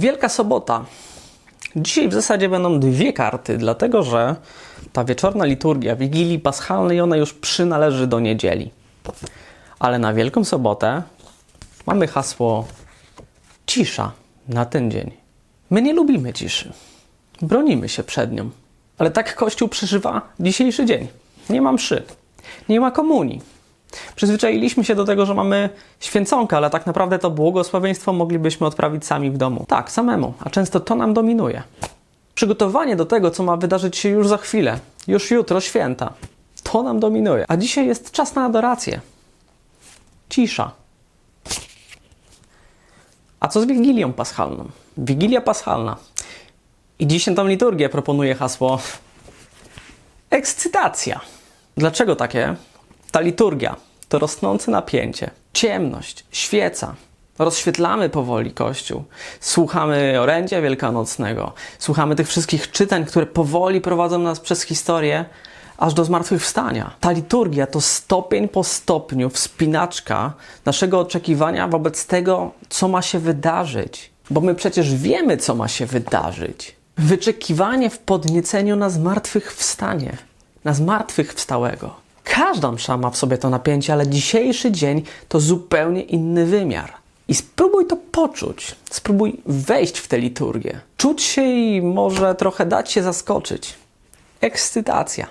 Wielka Sobota. Dzisiaj w zasadzie będą dwie karty, dlatego że ta wieczorna liturgia Wigilii Paschalnej, ona już przynależy do niedzieli. Ale na Wielką Sobotę mamy hasło cisza na ten dzień. My nie lubimy ciszy. Bronimy się przed nią. Ale tak Kościół przeżywa dzisiejszy dzień. Nie ma mszy, nie ma komunii. Przyzwyczailiśmy się do tego, że mamy święconkę, ale tak naprawdę to błogosławieństwo moglibyśmy odprawić sami w domu. Tak, samemu, a często to nam dominuje. Przygotowanie do tego, co ma wydarzyć się już za chwilę, już jutro, święta, to nam dominuje. A dzisiaj jest czas na adorację. Cisza. A co z Wigilią Paschalną? Wigilia Paschalna. I dzisiaj tą liturgię proponuje hasło ekscytacja. Dlaczego takie? Ta liturgia to rosnące napięcie, ciemność, świeca. Rozświetlamy powoli Kościół. Słuchamy orędzia wielkanocnego. Słuchamy tych wszystkich czytań, które powoli prowadzą nas przez historię aż do zmartwychwstania. Ta liturgia to stopień po stopniu wspinaczka naszego oczekiwania wobec tego, co ma się wydarzyć. Bo my przecież wiemy, co ma się wydarzyć. Wyczekiwanie w podnieceniu na zmartwychwstanie, na zmartwychwstałego. Każda msza ma w sobie to napięcie, ale dzisiejszy dzień to zupełnie inny wymiar. I spróbuj to poczuć. Spróbuj wejść w tę liturgię. Czuć się i może trochę dać się zaskoczyć. Ekscytacja.